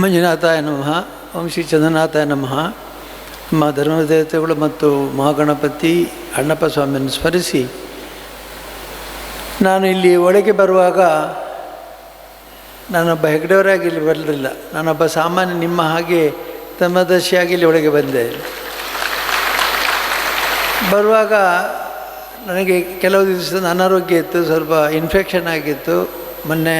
ಮಂಜುನಾಥಾಯ ನಮಃ. ಶ್ರೀ ಚಂದ್ರನಾಥಾಯ ನಮಃ. ನಮ್ಮ ಧರ್ಮದೇವತೆಗಳು ಮತ್ತು ಮಹಾಗಣಪತಿ ಅಣ್ಣಪ್ಪ ಸ್ವಾಮಿಯನ್ನು ಸ್ಮರಿಸಿ, ನಾನು ಇಲ್ಲಿ ಒಳಗೆ ಬರುವಾಗ ನಾನೊಬ್ಬ ಹೆಗ್ಡೆಯವರಾಗಿ ಇಲ್ಲಿ ಬರಲಿಲ್ಲ. ನಾನೊಬ್ಬ ಸಾಮಾನ್ಯ ನಿಮ್ಮ ಹಾಗೆ ಧರ್ಮದರ್ಶಿಯಾಗಿ ಇಲ್ಲಿ ಒಳಗೆ ಬಂದೆ. ಬರುವಾಗ ನನಗೆ ಕೆಲವು ದಿವಸದ ಅನಾರೋಗ್ಯ ಇತ್ತು, ಸ್ವಲ್ಪ ಇನ್ಫೆಕ್ಷನ್ ಆಗಿತ್ತು. ಮೊನ್ನೆ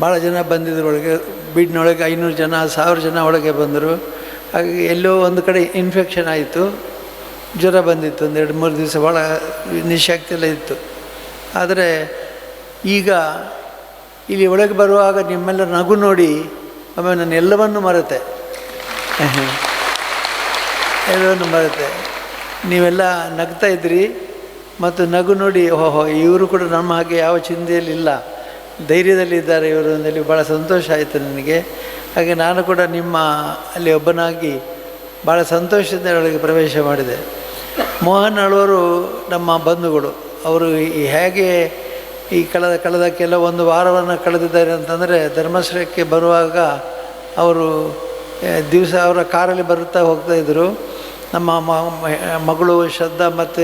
ಭಾಳ ಜನ ಬಂದಿದ್ರು ಒಳಗೆ, ಬಿಡ್ನೊಳಗೆ ಐನೂರು ಜನ, ಸಾವಿರ ಜನ ಒಳಗೆ ಬಂದರು. ಹಾಗಾಗಿ ಎಲ್ಲೋ ಒಂದು ಕಡೆ ಇನ್ಫೆಕ್ಷನ್ ಆಯಿತು. ಜ್ವರ ಬಂದಿತ್ತು ಒಂದು ಎರಡು ಮೂರು ದಿವಸ ಭಾಳ ನಿಶಕ್ತಿ ಎಲ್ಲ ಇತ್ತು. ಆದರೆ ಈಗ ಇಲ್ಲಿ ಒಳಗೆ ಬರುವಾಗ ನಿಮ್ಮೆಲ್ಲ ನಗು ನೋಡಿ ಆಮೇಲೆ ನಾನು ಎಲ್ಲವನ್ನು ಮರೆತೆ. ಎಲ್ಲವನ್ನು ಮರೆತೆ. ನೀವೆಲ್ಲ ನಗ್ತಾ ಇದ್ರಿ ಮತ್ತು ನಗು ನೋಡಿ, ಓಹೋ, ಇವರು ಕೂಡ ನಮ್ಮ ಹಾಗೆ ಯಾವ ಚಿಂತೆಯಲ್ಲಿಲ್ಲ. ಧೈರ್ಯದಲ್ಲಿದ್ದಾರೆ ಇವರು ಅಂದಲ್ಲಿ ಭಾಳ ಸಂತೋಷ ಆಯಿತು ನನಗೆ. ಹಾಗೆ ನಾನು ಕೂಡ ನಿಮ್ಮ ಅಲ್ಲಿ ಒಬ್ಬನಾಗಿ ಭಾಳ ಸಂತೋಷದಿಂದ ಒಳಗೆ ಪ್ರವೇಶ ಮಾಡಿದೆ. ಮೋಹನ್ ಅಳವರು ನಮ್ಮ ಬಂಧುಗಳು. ಅವರು ಹೇಗೆ ಈ ಕಳೆದ ಕಳೆದ ಒಂದು ವಾರವನ್ನು ಕಳೆದಿದ್ದಾರೆ ಅಂತಂದರೆ ಧರ್ಮಸ್ಥಳಕ್ಕೆ ಬರುವಾಗ ಅವರು ದಿವಸ ಅವರ ಕಾರಲ್ಲಿ ಬರುತ್ತಾ ಹೋಗ್ತಾ ಇದ್ದರು. ನಮ್ಮ ಮಗಳು ಶ್ರದ್ಧಾ ಮತ್ತು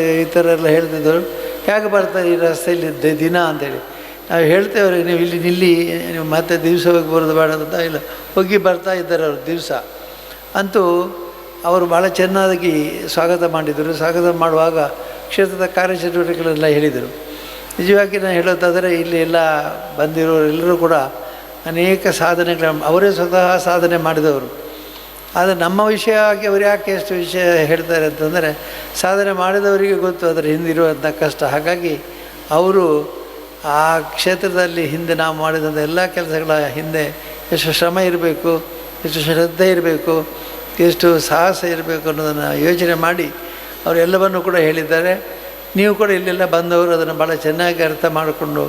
ಎಲ್ಲ ಹೇಳ್ತಿದ್ದರು. ಹೇಗೆ ಬರ್ತಾರೆ ಈ ರಸ್ತೆಯಲ್ಲಿ ದಿನ ಅಂತೇಳಿ. ನಾವು ಹೇಳ್ತೇವ್ರಿ ನೀವು ಇಲ್ಲಿ ನಿಲ್ಲಿ, ನೀವು ಮತ್ತೆ ದಿವಸ ಹೋಗಿ ಬರೋದು ಬೇಡ ಅಂತ. ಇಲ್ಲ, ಹೋಗಿ ಬರ್ತಾ ಇದ್ದಾರೆ ಅವರು ದಿವಸ. ಅಂತೂ ಅವರು ಭಾಳ ಚೆನ್ನಾಗಿ ಸ್ವಾಗತ ಮಾಡಿದರು. ಸ್ವಾಗತ ಮಾಡುವಾಗ ಕ್ಷೇತ್ರದ ಕಾರ್ಯಚಟುವಟಿಕೆಗಳೆಲ್ಲ ಹೇಳಿದರು. ನಿಜವಾಗಿ ನಾನು ಹೇಳೋದಾದರೆ, ಇಲ್ಲಿ ಎಲ್ಲ ಬಂದಿರೋರೆಲ್ಲರೂ ಕೂಡ ಅನೇಕ ಸಾಧನೆಗಳ, ಅವರೇ ಸ್ವತಃ ಸಾಧನೆ ಮಾಡಿದವರು. ಆದರೆ ನಮ್ಮ ವಿಷಯವಾಗಿ ಆಗಿ ಅವ್ರು ಯಾಕೆ ಎಷ್ಟು ವಿಷಯ ಹೇಳ್ತಾರೆ ಅಂತಂದರೆ, ಸಾಧನೆ ಮಾಡಿದವರಿಗೆ ಗೊತ್ತು ಅದರ ಹಿಂದಿರುವಂಥ ಕಷ್ಟ. ಹಾಗಾಗಿ ಅವರು ಆ ಕ್ಷೇತ್ರದಲ್ಲಿ ಹಿಂದೆ ನಾವು ಮಾಡಿದಂಥ ಎಲ್ಲ ಕೆಲಸಗಳ ಹಿಂದೆ ಎಷ್ಟು ಶ್ರಮ ಇರಬೇಕು, ಎಷ್ಟು ಶ್ರದ್ಧೆ ಇರಬೇಕು, ಎಷ್ಟು ಸಾಹಸ ಇರಬೇಕು ಅನ್ನೋದನ್ನು ಯೋಚನೆ ಮಾಡಿ ಅವರೆಲ್ಲವನ್ನು ಕೂಡ ಹೇಳಿದ್ದಾರೆ. ನೀವು ಕೂಡ ಇಲ್ಲೆಲ್ಲ ಬಂದವರು, ಅದನ್ನು ಭಾಳ ಚೆನ್ನಾಗಿ ಅರ್ಥ ಮಾಡಿಕೊಂಡು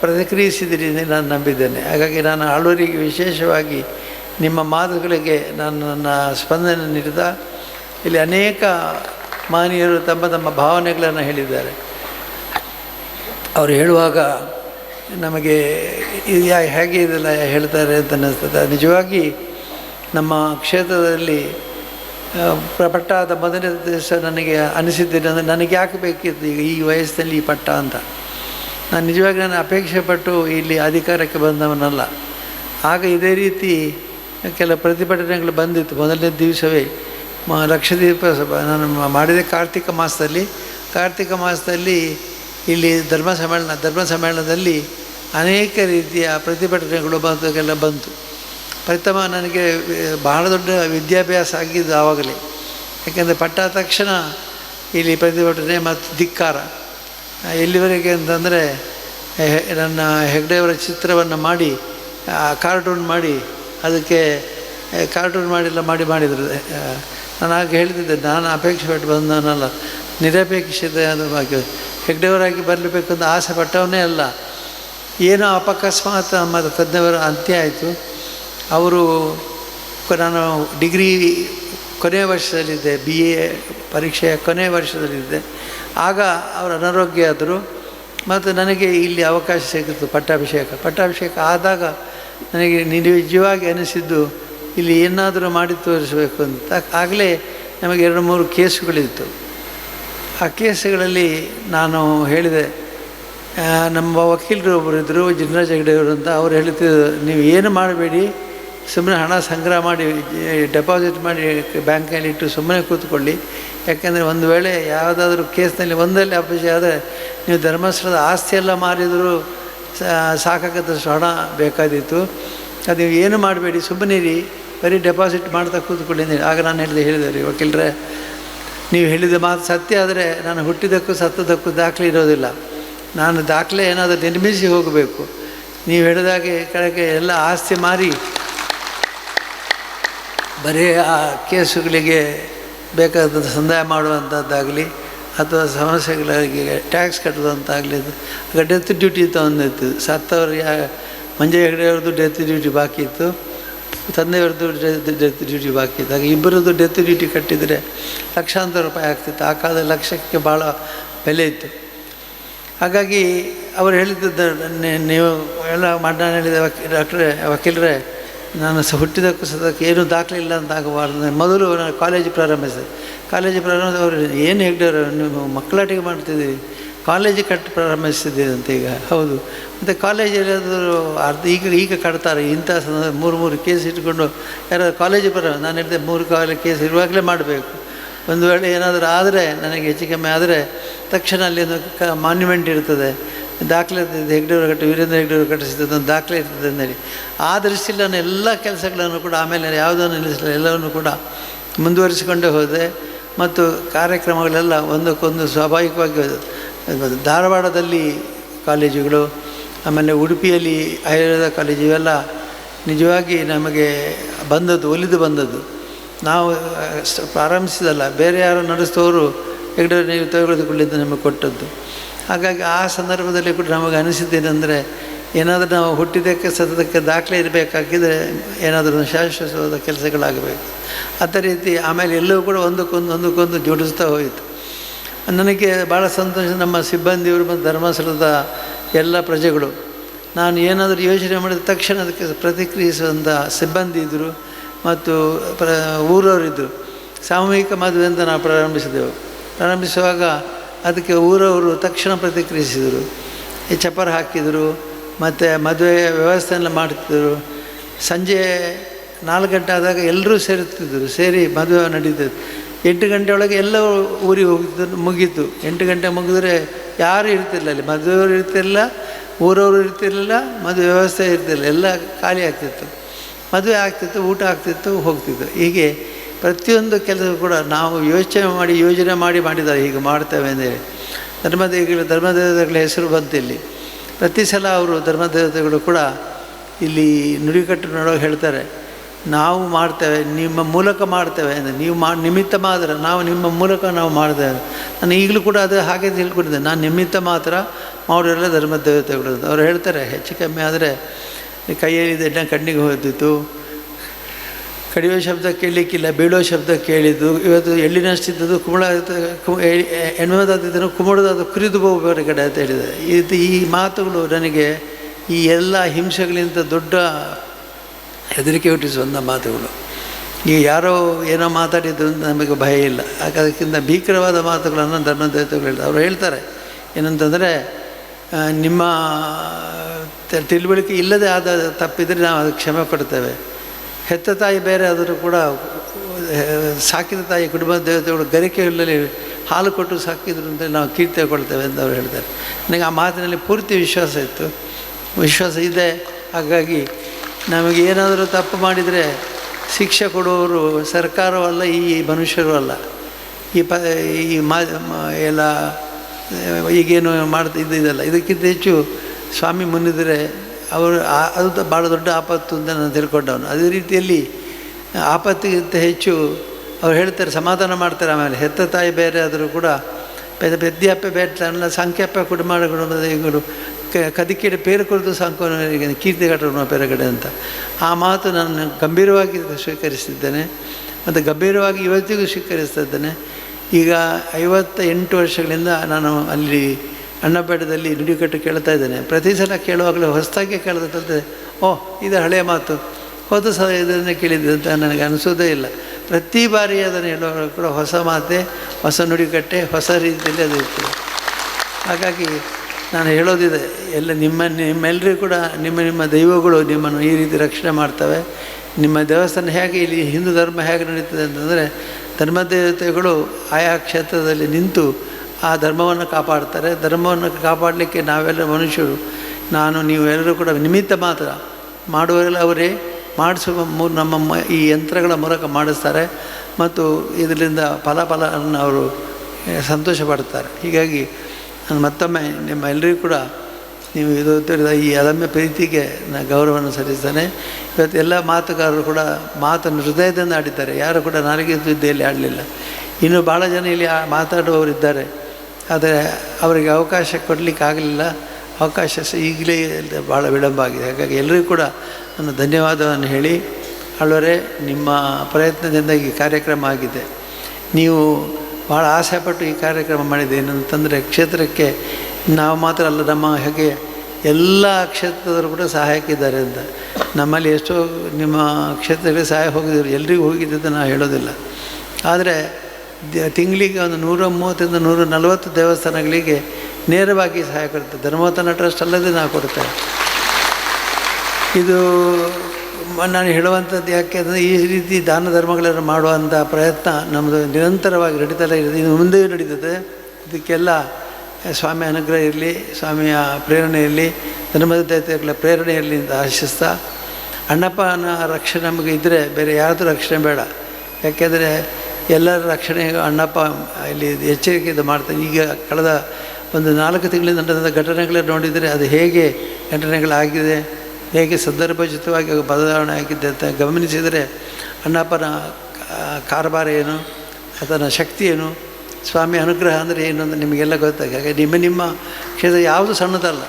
ಪ್ರತಿಕ್ರಿಯಿಸಿದಿರಿ ನಾನು ನಂಬಿದ್ದೇನೆ. ಹಾಗಾಗಿ ನಾನು ಆಳೂರಿಗೆ ವಿಶೇಷವಾಗಿ ನಿಮ್ಮ ಮಾತುಗಳಿಗೆ ನಾನು ನನ್ನ ಸ್ಪಂದನೆ ನೀಡಿದ, ಇಲ್ಲಿ ಅನೇಕ ಮಾನೀಯರು ತಮ್ಮ ತಮ್ಮ ಭಾವನೆಗಳನ್ನು ಹೇಳಿದ್ದಾರೆ. ಅವರು ಹೇಳುವಾಗ ನಮಗೆ ಇದು ಯಾ ಹೇಗೆ ಇದೆಲ್ಲ ಹೇಳ್ತಾರೆ ಅಂತ ಅನ್ನಿಸ್ತದೆ. ನಿಜವಾಗಿ ನಮ್ಮ ಕ್ಷೇತ್ರದಲ್ಲಿ ಪಟ್ಟ ಆದ ಮೊದಲನೇ ದಿವಸ ನನಗೆ ಅನಿಸಿದ್ದೇನೆ ಅಂದರೆ ನನಗೆ ಯಾಕೆ ಬೇಕಿತ್ತು ಈಗ ಈ ವಯಸ್ಸಿನಲ್ಲಿ ಈ ಪಟ್ಟ ಅಂತ. ನಾನು ನಿಜವಾಗಿ ನಾನು ಅಪೇಕ್ಷೆ ಪಟ್ಟು ಇಲ್ಲಿ ಅಧಿಕಾರಕ್ಕೆ ಬಂದವನಲ್ಲ. ಆಗ ಇದೇ ರೀತಿ ಕೆಲ ಪ್ರತಿಭಟನೆಗಳು ಬಂದಿತ್ತು. ಮೊದಲನೇ ದಿವಸವೇ ಲಕ್ಷದೀಪ ನಾನು ಮಾಡಿದೆ ಕಾರ್ತಿಕ ಮಾಸದಲ್ಲಿ. ಕಾರ್ತಿಕ ಮಾಸದಲ್ಲಿ ಇಲ್ಲಿ ಧರ್ಮ ಸಮ್ಮೇಳನ, ಧರ್ಮ ಸಮ್ಮೇಳನದಲ್ಲಿ ಅನೇಕ ರೀತಿಯ ಪ್ರತಿಭಟನೆಗಳು ಬಂದಕ್ಕೆಲ್ಲ ಬಂತು. ಪ್ರಥಮ ನನಗೆ ಬಹಳ ದೊಡ್ಡ ವಿದ್ಯಾಭ್ಯಾಸ ಆಗಿದ್ದು ಆವಾಗಲೇ. ಯಾಕೆಂದರೆ ಪಟ್ಟ ತಕ್ಷಣ ಇಲ್ಲಿ ಪ್ರತಿಭಟನೆ ಮತ್ತು ಧಿಕ್ಕಾರ. ಎಲ್ಲಿವರೆಗೆ ಅಂತಂದರೆ ನನ್ನ ಹೆಗ್ಡೆಯವರ ಚಿತ್ರವನ್ನು ಮಾಡಿ ಕಾರ್ಟೂನ್ ಮಾಡಿ, ಅದಕ್ಕೆ ಕಾರ್ಟೂನ್ ಮಾಡಿಲ್ಲ, ಮಾಡಿ, ಮಾಡಿದರು. ನಾನು ಆಗ ಹೇಳ್ತಿದ್ದೆ, ನಾನು ಅಪೇಕ್ಷೆ ಪಟ್ಟು ಬಂದವನಲ್ಲ ನಿರಪೇಕ್ಷಿತ ಅದು ಹೆಗ್ಡೆಯವರಾಗಿ ಬರಲೇಬೇಕು ಅಂತ ಆಸೆ ಪಟ್ಟವನೇ ಅಲ್ಲ. ಏನೋ ಅಪಕಸ್ಮಾತ್ ನಮ್ಮ ತಜ್ಞವರ ಅಂತ್ಯ ಆಯಿತು. ಅವರು ನಾನು ಡಿಗ್ರಿ ಕೊನೆಯ ವರ್ಷದಲ್ಲಿದ್ದೆ ಬಿ ಎ ಪರೀಕ್ಷೆಯ ಕೊನೆಯ ವರ್ಷದಲ್ಲಿದ್ದೆ. ಆಗ ಅವರು ಅನಾರೋಗ್ಯ ಆದರು ಮತ್ತು ನನಗೆ ಇಲ್ಲಿ ಅವಕಾಶ ಸಿಕ್ಕಿತು ಪಟ್ಟಾಭಿಷೇಕ. ಪಟ್ಟಾಭಿಷೇಕ ಆದಾಗ ನನಗೆ ನಿಜವಾಗಿ ಅನಿಸಿದ್ದು, ಇಲ್ಲಿ ಏನಾದರೂ ಮಾಡಿ ತೋರಿಸಬೇಕು ಅಂತ. ಆಗಲೇ ನಮಗೆ ಎರಡು ಮೂರು ಕೇಸುಗಳಿತ್ತು. ಆ ಕೇಸ್ಗಳಲ್ಲಿ ನಾನು ಹೇಳಿದೆ ನಮ್ಮ ವಕೀಲರು ಒಬ್ಬರು ಇದ್ದರು ಜಿನರಾಜ್ ಹೆಗ್ಡೆಯವರು ಅಂತ ಅವ್ರು ಹೇಳ್ತಿದ್ರು, ನೀವು ಏನು ಮಾಡಬೇಡಿ ಸುಮ್ಮನೆ ಹಣ ಸಂಗ್ರಹ ಮಾಡಿ, ಡೆಪಾಸಿಟ್ ಮಾಡಿ ಬ್ಯಾಂಕಲ್ಲಿ ಇಟ್ಟು ಸುಮ್ಮನೆ ಕೂತ್ಕೊಳ್ಳಿ. ಯಾಕೆಂದರೆ ಒಂದು ವೇಳೆ ಯಾವುದಾದ್ರೂ ಕೇಸ್ನಲ್ಲಿ ಒಂದಲ್ಲಿ ಅಪೇಕ್ಷೆ ಆದರೆ ನೀವು ಧರ್ಮಸ್ಥಳದ ಆಸ್ತಿ ಎಲ್ಲ ಮಾರಿದರೂ ಸಾಕಾಗದಷ್ಟು ಹಣ ಬೇಕಾದಿತ್ತು ಅದು ನೀವು ಏನು ಮಾಡಬೇಡಿ ಸುಮ್ಮನೆ ಇರಿ, ಬರೀ ಡೆಪಾಸಿಟ್ ಮಾಡ್ತಾ ಕೂತ್ಕೊಳ್ಳಿ ಆಗ ನಾನು ಹೇಳಿದೆ ಹೇಳಿದೆ ರೀ, ವಕೀಲರೇ ನೀವು ಹೇಳಿದ ಮಾತು ಸತ್ಯ ಆದರೆ ನಾನು ಹುಟ್ಟಿದಕ್ಕೂ ಸತ್ತದಕ್ಕೂ ದಾಖಲೆ ಇರೋದಿಲ್ಲ. ನಾನು ದಾಖಲೆ ಏನಾದರೂ ನಿರ್ಮಿಸಿ ಹೋಗಬೇಕು. ನೀವು ಹೇಳಿದಾಗೆ ಕಡೆಗೆ ಎಲ್ಲ ಆಸ್ತಿ ಮಾರಿ. ಬರೀ ಆ ಕೇಸುಗಳಿಗೆ ಬೇಕಾದಂಥ ಸಂದಾಯ ಮಾಡುವಂಥದ್ದಾಗಲಿ ಅಥವಾ ಸಮಸ್ಯೆಗಳಿಗೆ ಟ್ಯಾಕ್ಸ್ ಕಟ್ಟುವಂತಾಗಲಿ ಆಗ ಡೆತ್ ಡ್ಯೂಟಿ ತಗೊಂಡಿತ್ತು ಸತ್ತವರು ಯಾ ಮಂಜೆ ಹೆಗಡೆಯವ್ರದ್ದು ಡೆತ್ ಡ್ಯೂಟಿ ಬಾಕಿ ಇತ್ತು. ತಂದೆಯವ್ರದ್ದು ಡೆತ್ ಡ್ಯೂಟಿ ಬಾಕಿ ಇದ್ದಾಗ ಇಬ್ಬರದ್ದು ಡೆತ್ ಡ್ಯೂಟಿ ಕಟ್ಟಿದರೆ ಲಕ್ಷಾಂತರ ರೂಪಾಯಿ ಆಗ್ತಿತ್ತು. ಆ ಕಾಲದ ಲಕ್ಷಕ್ಕೆ ಭಾಳ ಬೆಲೆ ಇತ್ತು. ಹಾಗಾಗಿ ಅವರು ಹೇಳಿದ್ದು ನೀವು ಎಲ್ಲ ಮಾಡಿ ಹೇಳಿದ ವಕೀ ಡಾಕ್ಟ್ರೇ, ವಕೀಲರೇ, ನಾನು ಸ ಹುಟ್ಟಿದಕ್ಕೂ ಸದಕ್ಕೆ ಏನೂ ದಾಖಲೆ ಇಲ್ಲ ಅಂತ ಆಗಬಾರ್ದು. ಮೊದಲು ನಾನು ಕಾಲೇಜ್ ಪ್ರಾರಂಭಿಸಿದೆ ಕಾಲೇಜ್ ಪ್ರಾರಂಭದವರು ಏನು ಹೇಳಿದ್ರು ನೀವು ಮಕ್ಕಳಾಟಿಗೆ ಮಾಡ್ತಿದ್ದೀರಿ? ಕಾಲೇಜ್ ಕಟ್ಟಿ ಪ್ರಾರಂಭಿಸಿದೆ ಅಂತ ಈಗ. ಹೌದು. ಮತ್ತು ಕಾಲೇಜಲ್ಲಿ ಅದು ಅರ್ಧ, ಈಗ ಈಗ ಕಟ್ತಾರೆ. ಇಂಥ ಮೂರು ಮೂರು ಕೇಸ್ ಇಟ್ಕೊಂಡು ಯಾರಾದ್ರು ಕಾಲೇಜಿಗೆ ಬರೋ, ನಾನು ಹೇಳಿದೆ ಮೂರು ಕಾಲ ಕೇಸ್ ಇರುವಾಗಲೇ ಮಾಡಬೇಕು. ಒಂದು ವೇಳೆ ಏನಾದರೂ ಆದರೆ, ನನಗೆ ಹೆಚ್ಚು ಕಮ್ಮಿ ಆದರೆ, ತಕ್ಷಣ ಅಲ್ಲಿ ಒಂದು ಕ ಮಾನ್ಯುಮೆಂಟ್ ಇರ್ತದೆ. ದಾಖಲೆ ಇರ್ತದೆ. ಹೆಗ್ಡೆಯವರು ಕಟ್ಟಿ, ವೀರೇಂದ್ರ ಹೆಗ್ಡೆಯವರು ಕಟ್ಟಿಸಿದ ಒಂದು ದಾಖಲೆ ಇರ್ತದೆ ಅಂತೇಳಿ ಆ ದೃಷ್ಟಿಯಲ್ಲಿ ನಾನು ಎಲ್ಲ ಕೆಲಸಗಳನ್ನು ಕೂಡ ಆಮೇಲೆ ಯಾವುದನ್ನು ನಿಲ್ಲಿಸಲಿಲ್ಲ ಎಲ್ಲವನ್ನು ಕೂಡ ಮುಂದುವರಿಸಿಕೊಂಡೇ ಹೋದೆ. ಮತ್ತು ಕಾರ್ಯಕ್ರಮಗಳೆಲ್ಲ ಒಂದಕ್ಕೊಂದು ಸ್ವಾಭಾವಿಕವಾಗಿ. ಧಾರವಾಡದಲ್ಲಿ ಕಾಲೇಜುಗಳು, ಆಮೇಲೆ ಉಡುಪಿಯಲ್ಲಿ ಆಯುರ್ವೇದ ಕಾಲೇಜು ಇವೆಲ್ಲ ನಿಜವಾಗಿ ನಮಗೆ ಬಂದದ್ದು, ಒಲಿದು ಬಂದದ್ದು. ನಾವು ಪ್ರಾರಂಭಿಸಿದಲ್ಲ ಬೇರೆ ಯಾರು ನಡೆಸಿದವರು ಹೆಗ್ಡೆ ನೀವು ತೆಗೆದುಕೊಳ್ಳಿದ್ದು ನಮಗೆ ಕೊಟ್ಟದ್ದು. ಹಾಗಾಗಿ ಆ ಸಂದರ್ಭದಲ್ಲಿ ಕೂಡ ನಮಗೆ ಅನಿಸಿದ್ದೇನೆಂದರೆ ಏನಾದರೂ ನಾವು ಹುಟ್ಟಿದ್ದಕ್ಕೆ ಸತತಕ್ಕೆ ದಾಖಲೆ ಇರಬೇಕಾಗಿದ್ದರೆ ಏನಾದರೂ ಶಾಶ್ವತವಾದ ಕೆಲಸಗಳಾಗಬೇಕು. ಅದೇ ರೀತಿ ಆಮೇಲೆ ಎಲ್ಲವೂ ಕೂಡ ಒಂದಕ್ಕೊಂದು ಒಂದಕ್ಕೊಂದು ಜೋಡಿಸ್ತಾ ಹೋಯಿತು. ನನಗೆ ಭಾಳ ಸಂತೋಷ ನಮ್ಮ ಸಿಬ್ಬಂದಿಯವರು ಮತ್ತು ಧರ್ಮಸ್ಥಳದ ಎಲ್ಲ ಪ್ರಜೆಗಳು. ನಾನು ಏನಾದರೂ ಯೋಚನೆ ಮಾಡಿದ ತಕ್ಷಣ ಅದಕ್ಕೆ ಪ್ರತಿಕ್ರಿಯಿಸುವಂಥ ಸಿಬ್ಬಂದಿ ಇದ್ದರು ಮತ್ತು ಪ್ರ ಊರವರಿದ್ದರು ಸಾಮೂಹಿಕ ಮದುವೆ ಅಂತ ನಾವು ಪ್ರಾರಂಭಿಸಿದೆವು. ಪ್ರಾರಂಭಿಸುವಾಗ ಅದಕ್ಕೆ ಊರವರು ತಕ್ಷಣ ಪ್ರತಿಕ್ರಿಯಿಸಿದರು. ಈ ಚಪ್ಪರ ಹಾಕಿದರು ಮತ್ತು ಮದುವೆ ವ್ಯವಸ್ಥೆಯೆಲ್ಲ ಮಾಡ್ತಿದ್ದರು. ಸಂಜೆ ನಾಲ್ಕು ಗಂಟೆ ಆದಾಗ ಎಲ್ಲರೂ ಸೇರುತ್ತಿದ್ದರು, ಸೇರಿ ಮದುವೆ ನಡೀತಿತ್ತು ಎಂಟು ಗಂಟೆ ಒಳಗೆ ಎಲ್ಲ ಊರಿಗೆ ಹೋಗಿದ್ದು ಮುಗೀತು ಎಂಟು ಗಂಟೆ ಮುಗಿದ್ರೆ ಯಾರೂ ಇರ್ತಿರಲಿಲ್ಲ ಅಲ್ಲಿ. ಮದುವೆಯವರು ಇರ್ತಿರಲಿಲ್ಲ, ಊರವರು ಇರ್ತಿರಲಿಲ್ಲ, ಮದುವೆ ವ್ಯವಸ್ಥೆ ಇರ್ತಿರಲಿಲ್ಲ. ಎಲ್ಲ ಖಾಲಿ ಆಗ್ತಿತ್ತು. ಮದುವೆ ಆಗ್ತಿತ್ತು, ಊಟ ಆಗ್ತಿತ್ತು ಹೋಗ್ತಿತ್ತು ಹೀಗೆ ಪ್ರತಿಯೊಂದು ಕೆಲಸ ಕೂಡ ನಾವು ಯೋಚನೆ ಮಾಡಿ, ಯೋಜನೆ ಮಾಡಿ ಮಾಡಿದ್ದಾರೆ. ಹೀಗೆ ಮಾಡ್ತೇವೆ ಅಂದರೆ ಧರ್ಮದೇವಿಗಳು, ಧರ್ಮದೇವತೆಗಳ ಹೆಸರು ಬಂತಿಲ್ಲಿ ಪ್ರತಿ ಸಲ ಅವರು ಧರ್ಮದೇವತೆಗಳು ಕೂಡ ಇಲ್ಲಿ ನುಡಿಕಟ್ಟು ನೋಡೋಕೆ ಹೇಳ್ತಾರೆ. ನಾವು ಮಾಡ್ತೇವೆ, ನಿಮ್ಮ ಮೂಲಕ ಮಾಡ್ತೇವೆ ಅಂದರೆ ನೀವು ಮಾ ನಿಮಿತ್ತ ಮಾತ್ರ ನಾವು ನಿಮ್ಮ ಮೂಲಕ ನಾವು ಮಾಡ್ತೇವೆ ನಾನು ಈಗಲೂ ಕೂಡ ಅದು ಹಾಗೆ ತಿಳ್ಕೊಂಡಿದ್ದೆ ನಾನು ನಿಮಿತ್ತ ಮಾತ್ರ ಮಾಡೋರೆಲ್ಲ ಧರ್ಮ ದೇವತೆಗಳು. ಅವ್ರು ಹೇಳ್ತಾರೆ, ಹೆಚ್ಚು ಕಮ್ಮಿ ಆದರೆ ಕೈಯಲ್ಲಿ ಎಣ್ಣೆ ಕಣ್ಣಿಗೆ ಹೋದಿತ್ತು ಕಡಿಯೋ ಶಬ್ದ ಕೇಳಲಿಕ್ಕಿಲ್ಲ, ಬೀಳೋ ಶಬ್ದ ಕೇಳಿದ್ದು. ಇವತ್ತು ಎಳ್ಳಿನಷ್ಟಿದ್ದದ್ದು ಕುಮಳ ಎಣ್ಣದಾದಿದ್ದನ್ನು ಕುಮಳದಾದ ಕುರಿದು ಹೋಗುವವರ ಕಡೆ ಅಂತ ಹೇಳಿದೆ ಇದು ಈ ಮಾತುಗಳು ನನಗೆ ಈ ಎಲ್ಲ ಹಿಂಸೆಗಳಿಂದ ದೊಡ್ಡ ಹೆದರಿಕೆ ಹುಟ್ಟಿಸುವಂಥ ಮಾತುಗಳು ಈ ಯಾರೋ ಏನೋ ಮಾತಾಡಿದ್ರು ಅಂತ ನಮಗೆ ಭಯ ಇಲ್ಲ. ಅದಕ್ಕಿಂತ ಭೀಕರವಾದ ಮಾತುಗಳನ್ನು ಧರ್ಮದೇವತೆಗಳು ಹೇಳ್ತಾರೆ ಅವರು ಹೇಳ್ತಾರೆ, ಏನಂತಂದರೆ ನಿಮ್ಮ ತಿಳುವಳಿಕೆ ಇಲ್ಲದೆ ಆದ ತಪ್ಪಿದರೆ ನಾವು ಅದಕ್ಕೆ ಕ್ಷಮೆ ಪಡ್ತೇವೆ ಹೆತ್ತ ತಾಯಿ ಬೇರೆ ಆದರೂ ಕೂಡ ಸಾಕಿದ ತಾಯಿ ಕುಟುಂಬ ದೇವತೆಗಳು ಗರಿಕೆಗಳಲ್ಲಿ ಹಾಲು ಕೊಟ್ಟು ಸಾಕಿದ್ರು ಅಂತ ನಾವು ಕೀರ್ತಿ ಕೊಡ್ತೇವೆ ಅಂತ ಅವ್ರು ಹೇಳ್ತಾರೆ. ನನಗೆ ಆ ಮಾತಿನಲ್ಲಿ ಪೂರ್ತಿ ವಿಶ್ವಾಸ ಇತ್ತು. ವಿಶ್ವಾಸ ಇದೆ. ಹಾಗಾಗಿ ನಮಗೆ ಏನಾದರೂ ತಪ್ಪು ಮಾಡಿದರೆ ಶಿಕ್ಷೆ ಕೊಡುವವರು ಸರ್ಕಾರವಲ್ಲ, ಈ ಮನುಷ್ಯರು ಅಲ್ಲ. ಈ ಪ, ಈ ಮಾ ಎಲ್ಲ, ಈಗೇನು ಮಾಡ್ತಾ ಇದ್ದಿದ್ದಲ್ಲ ಇದಕ್ಕಿಂತ ಹೆಚ್ಚು ಸ್ವಾಮಿ ಮುನ್ನಿದರೆ ಅವರು ಅದು ಭಾಳ ದೊಡ್ಡ ಆಪತ್ತು ಅಂತ ನಾನು ತಿಳ್ಕೊಂಡವನು. ಅದೇ ರೀತಿಯಲ್ಲಿ ಆಪತ್ತಿಗಿಂತ ಹೆಚ್ಚು ಅವ್ರು ಹೇಳ್ತಾರೆ, ಸಮಾಧಾನ ಮಾಡ್ತಾರೆ. ಆಮೇಲೆ ಹೆತ್ತ ತಾಯಿ ಬೇರೆ ಆದರೂ ಕೂಡ ಪೆದ ಪೆದ್ದಿಯಪ್ಪ ಬೇಟಲ್ಲ ಸಂಖ್ಯಪ್ಪ ಕುಟುಂಬ, ಕುಟುಂಬದ ಇವರು ಕದಿಕಿಡ ಪೇರು ಕುರಿತು ಸಂಕೋನಿಗೆ ಕೀರ್ತಿ ಕಟ್ಟಣ ಪೇರಗಡೆ ಅಂತ. ಆ ಮಾತು ನಾನು ಗಂಭೀರವಾಗಿ ಸ್ವೀಕರಿಸಿದ್ದೇನೆ. ಮತ್ತು ಗಂಭೀರವಾಗಿ ಇವತ್ತಿಗೂ ಸ್ವೀಕರಿಸ್ತಾ ಇದ್ದೇನೆ. ಈಗ ಐವತ್ತ ಎಂಟು ವರ್ಷಗಳಿಂದ ನಾನು ಅಲ್ಲಿ ಅಣ್ಣಪೇಟದಲ್ಲಿ ನುಡಿಕಟ್ಟು ಕೇಳ್ತಾ ಇದ್ದೇನೆ. ಪ್ರತಿ ಸಲ ಕೇಳುವಾಗಲೂ ಹೊಸದಾಗಿ ಕೇಳ್ತಂತೆ ಓಹ್ ಇದು ಹಳೆಯ ಮಾತು. ಹೋದ ಸಲ ಇದನ್ನೇ ಕೇಳಿದ್ದೆ ಅಂತ ನನಗೆ ಅನಿಸೋದೇ ಇಲ್ಲ. ಪ್ರತಿ ಬಾರಿ ಅದನ್ನು ಹೇಳುವಾಗ ಕೂಡ ಹೊಸ ಮಾತೆ, ಹೊಸ ನುಡಿಕಟ್ಟೆ, ಹೊಸ ರೀತಿಯಲ್ಲಿ ಅದು ಇರ್ತದೆ. ಹಾಗಾಗಿ ನಾನು ಹೇಳೋದಿದೆ, ಎಲ್ಲ ನಿಮ್ಮ ನಿಮ್ಮೆಲ್ಲರಿಗೂ ಕೂಡ ನಿಮ್ಮ ನಿಮ್ಮ ದೈವಗಳು ನಿಮ್ಮನ್ನು ಈ ರೀತಿ ರಕ್ಷಣೆ ಮಾಡ್ತವೆ. ನಿಮ್ಮ ದೇವಸ್ಥಾನ ಹೇಗೆ ಇಲ್ಲಿ ಹಿಂದೂ ಧರ್ಮ ಹೇಗೆ ನಡೀತದೆ ಅಂತಂದರೆ ಧರ್ಮದೇವತೆಗಳು ಆಯಾ ಕ್ಷೇತ್ರದಲ್ಲಿ ನಿಂತು ಆ ಧರ್ಮವನ್ನು ಕಾಪಾಡ್ತಾರೆ. ಧರ್ಮವನ್ನು ಕಾಪಾಡಲಿಕ್ಕೆ ನಾವೆಲ್ಲ ಮನುಷ್ಯರು, ನಾನು ನೀವೆಲ್ಲರೂ ಕೂಡ ನಿಮಿತ್ತ ಮಾತ್ರ ಮಾಡುವರೆಲ್ಲ ಅವರೇ, ಮಾಡಿಸುವ ಮೂ, ನಮ್ಮ ಈ ಯಂತ್ರಗಳ ಮೂಲಕ ಮಾಡಿಸ್ತಾರೆ. ಮತ್ತು ಇದರಿಂದ ಫಲ, ಫಲವನ್ನು ಅವರು, ಸಂತೋಷ ಪಡ್ತಾರೆ. ಹೀಗಾಗಿ ನಾನು ಮತ್ತೊಮ್ಮೆ ನಿಮ್ಮ ಎಲ್ಲರಿಗೂ ಕೂಡ ನೀವು ಇದು ತಿಳಿದ ಈ ಅದಮ್ಯ ಪ್ರೀತಿಗೆ ನಾನು ಗೌರವವನ್ನು ಸಲ್ಲಿಸ್ತೇನೆ. ಇವತ್ತು ಎಲ್ಲ ಮಾತುಗಾರರು ಕೂಡ ಮಾತನ್ನು ಹೃದಯದಿಂದ ಆಡಿದ್ದಾರೆ. ಯಾರು ಕೂಡ ನಾಲಿಗೆ ಸುದ್ದಿಯಲ್ಲಿ ಆಡಲಿಲ್ಲ. ಇನ್ನೂ ಭಾಳ ಜನ ಇಲ್ಲಿ ಮಾತಾಡುವವರಿದ್ದಾರೆ ಆದರೆ ಅವರಿಗೆ ಅವಕಾಶ ಕೊಡಲಿಕ್ಕೆ ಆಗಲಿಲ್ಲ. ಅವಕಾಶ ಸಹ ಈಗಲೇ ಭಾಳ ವಿಳಂಬ ಆಗಿದೆ. ಹಾಗಾಗಿ ಎಲ್ಲರಿಗೂ ಕೂಡ ನಾನು ಧನ್ಯವಾದವನ್ನು ಹೇಳಿ. ಅಲ್ಲವರೇ ನಿಮ್ಮ ಪ್ರಯತ್ನದಿಂದ ಈ ಕಾರ್ಯಕ್ರಮ ಆಗಿದೆ. ನೀವು ಭಾಳ ಆಸೆಪಟ್ಟು ಈ ಕಾರ್ಯಕ್ರಮ ಮಾಡಿದೆ. ಏನಂತಂದರೆ ಕ್ಷೇತ್ರಕ್ಕೆ ನಾವು ಮಾತ್ರ ಅಲ್ಲ, ನಮ್ಮ ಹಾಗೆ ಎಲ್ಲ ಕ್ಷೇತ್ರದವರು ಕೂಡ ಸಹಾಯಕ್ಕಿದ್ದಾರೆ ಅಂತ. ನಮ್ಮಲ್ಲಿ ಎಷ್ಟೋ ನಿಮ್ಮ ಕ್ಷೇತ್ರಕ್ಕೆ ಸಹಾಯ ಹೋಗಿದ್ರು ಎಲ್ರಿಗೂ ಹೋಗಿದೆ ಅಂತ ನಾವು ಹೇಳೋದಿಲ್ಲ. ಆದರೆ ತಿಂಗಳಿಗೆ ಒಂದು ನೂರ ಮೂವತ್ತರಿಂದ ನೂರ ನಲವತ್ತು ದೇವಸ್ಥಾನಗಳಿಗೆ ನೇರವಾಗಿ ಸಹಾಯ ಕೊಡುತ್ತೆ. ಧರ್ಮೋತ್ತನ ಟ್ರಸ್ಟ್ ಅಲ್ಲದೆ ನಾವು ಕೊಡ್ತೇವೆ ಇದು ನಾನು ಹೇಳುವಂಥದ್ದು ಯಾಕೆ ಅಂದರೆ ಈ ರೀತಿ ದಾನ ಧರ್ಮಗಳನ್ನು ಮಾಡುವಂಥ ಪ್ರಯತ್ನ ನಮ್ಮದು ನಿರಂತರವಾಗಿ ನಡೀತಲೇ ಇದೆ ಇನ್ನು ಮುಂದೆಯೂ ನಡೀತದೆ. ಇದಕ್ಕೆಲ್ಲ ಸ್ವಾಮಿ ಅನುಗ್ರಹ ಇರಲಿ, ಸ್ವಾಮಿಯ ಪ್ರೇರಣೆ ಇರಲಿ ಧರ್ಮದ ದೇವತೆಗಳ ಪ್ರೇರಣೆ ಇರಲಿ ಅಂತ ಆಶಿಸ್ತಾ, ಅಣ್ಣಪ್ಪನ ರಕ್ಷಣೆ ನಮಗೆ ಇದ್ದರೆ ಬೇರೆ ಯಾರ್ದು ರಕ್ಷಣೆ ಬೇಡ. ಯಾಕೆಂದರೆ ಎಲ್ಲರ ರಕ್ಷಣೆ ಅಣ್ಣಪ್ಪ ಇಲ್ಲಿ ಎಚ್ಚರಿಕೆಯಿಂದ ಮಾಡ್ತಾನೆ. ಈಗ ಕಳೆದ ಒಂದು ನಾಲ್ಕು ತಿಂಗಳಿಂದ ನಡೆದ ಘಟನೆಗಳನ್ನು ನೋಡಿದರೆ ಅದು ಹೇಗೆ ಘಟನೆಗಳಾಗಿದೆ ಹೇಗೆ ಸಂದರ್ಭೋಚಿತವಾಗಿ ಬದಲಾವಣೆ ಆಗಿದ್ದೆ ಅಂತ ಗಮನಿಸಿದರೆ ಅಣ್ಣಪ್ಪನ ಕಾರಬಾರ ಏನು ಆತನ ಶಕ್ತಿ ಏನು, ಸ್ವಾಮಿ ಅನುಗ್ರಹ ಅಂದರೆ ಏನು ಅಂತ ನಿಮಗೆಲ್ಲ ಗೊತ್ತಾಗ. ಹಾಗೆ ನಿಮ್ಮ ನಿಮ್ಮ ಕ್ಷೇತ್ರ ಯಾವುದು ಸಣ್ಣದಲ್ಲ.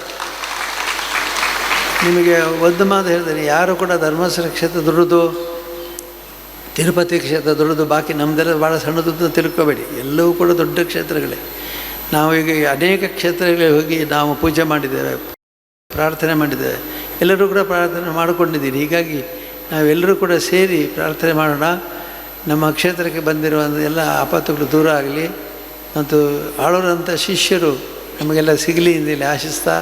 ನಿಮಗೆ ಒಂದು ಮಾತು ಹೇಳ್ತೇನೆ, ಯಾರು ಕೂಡ ಧರ್ಮಸ್ಥಳ ಕ್ಷೇತ್ರ ದುಡಿದು, ತಿರುಪತಿ ಕ್ಷೇತ್ರ ದೊಡ್ಡದು ಬಾಕಿ ನಮ್ಮದೆಲ್ಲ ಭಾಳ ಸಣ್ಣದು ಅಂತ ತಿಳ್ಕೊಬೇಡಿ. ಎಲ್ಲವೂ ಕೂಡ ದೊಡ್ಡ ಕ್ಷೇತ್ರಗಳೇ. ನಾವು ಈಗ ಅನೇಕ ಕ್ಷೇತ್ರಗಳಿಗೆ ಹೋಗಿ ನಾವು ಪೂಜೆ ಮಾಡಿದ್ದೇವೆ, ಪ್ರಾರ್ಥನೆ ಮಾಡಿದ್ದೇವೆ. ಎಲ್ಲರೂ ಕೂಡ ಪ್ರಾರ್ಥನೆ ಮಾಡಿಕೊಂಡಿದ್ದೀರಿ. ಹೀಗಾಗಿ ನಾವೆಲ್ಲರೂ ಕೂಡ ಸೇರಿ ಪ್ರಾರ್ಥನೆ ಮಾಡೋಣ. ನಮ್ಮ ಕ್ಷೇತ್ರಕ್ಕೆ ಬಂದಿರುವ ಎಲ್ಲ ಆಪತ್ತುಗಳು ದೂರ ಆಗಲಿ. ಮತ್ತು ಆಳೋರಂಥ ಶಿಷ್ಯರು ನಮಗೆಲ್ಲ ಸಿಗಲಿ ಇಲ್ಲಿ ಆಶಿಸ್ತಾ,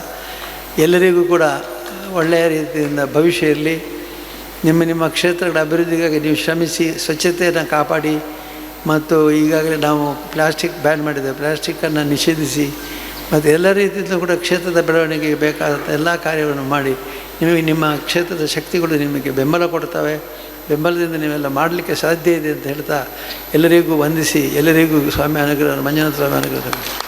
ಎಲ್ಲರಿಗೂ ಕೂಡ ಒಳ್ಳೆಯ ರೀತಿಯಿಂದ ಭವಿಷ್ಯ ಇರಲಿ. ನಿಮ್ಮ ನಿಮ್ಮ ಕ್ಷೇತ್ರಗಳ ಅಭಿವೃದ್ಧಿಗಾಗಿ ನೀವು ಶ್ರಮಿಸಿ ಸ್ವಚ್ಛತೆಯನ್ನು ಕಾಪಾಡಿ. ಮತ್ತು ಈಗಾಗಲೇ ನಾವು ಪ್ಲಾಸ್ಟಿಕ್ ಬ್ಯಾನ್ ಮಾಡಿದ್ದೇವೆ. ಪ್ಲಾಸ್ಟಿಕ್ಕನ್ನು ನಿಷೇಧಿಸಿ, ಮತ್ತು ಎಲ್ಲ ರೀತಿಯಿಂದ ಕೂಡ ಕ್ಷೇತ್ರದ ಬೆಳವಣಿಗೆಗೆ ಬೇಕಾದಂಥ ಎಲ್ಲ ಕಾರ್ಯಗಳನ್ನು ಮಾಡಿ. ನಿಮಗೆ ನಿಮ್ಮ ಕ್ಷೇತ್ರದ ಶಕ್ತಿಗಳು ನಿಮಗೆ ಬೆಂಬಲ ಕೊಡ್ತವೆ. ಬೆಂಬಲದಿಂದ ನೀವೆಲ್ಲ ಮಾಡಲಿಕ್ಕೆ ಸಾಧ್ಯ ಇದೆ ಅಂತ ಹೇಳ್ತಾ ಎಲ್ಲರಿಗೂ ವಂದಿಸಿ, ಎಲ್ಲರಿಗೂ ಸ್ವಾಮಿ ಅನುಗ್ರಹ, ಮಂಜುನಾಥ ಸ್ವಾಮಿ ಅನುಗ್ರಹ.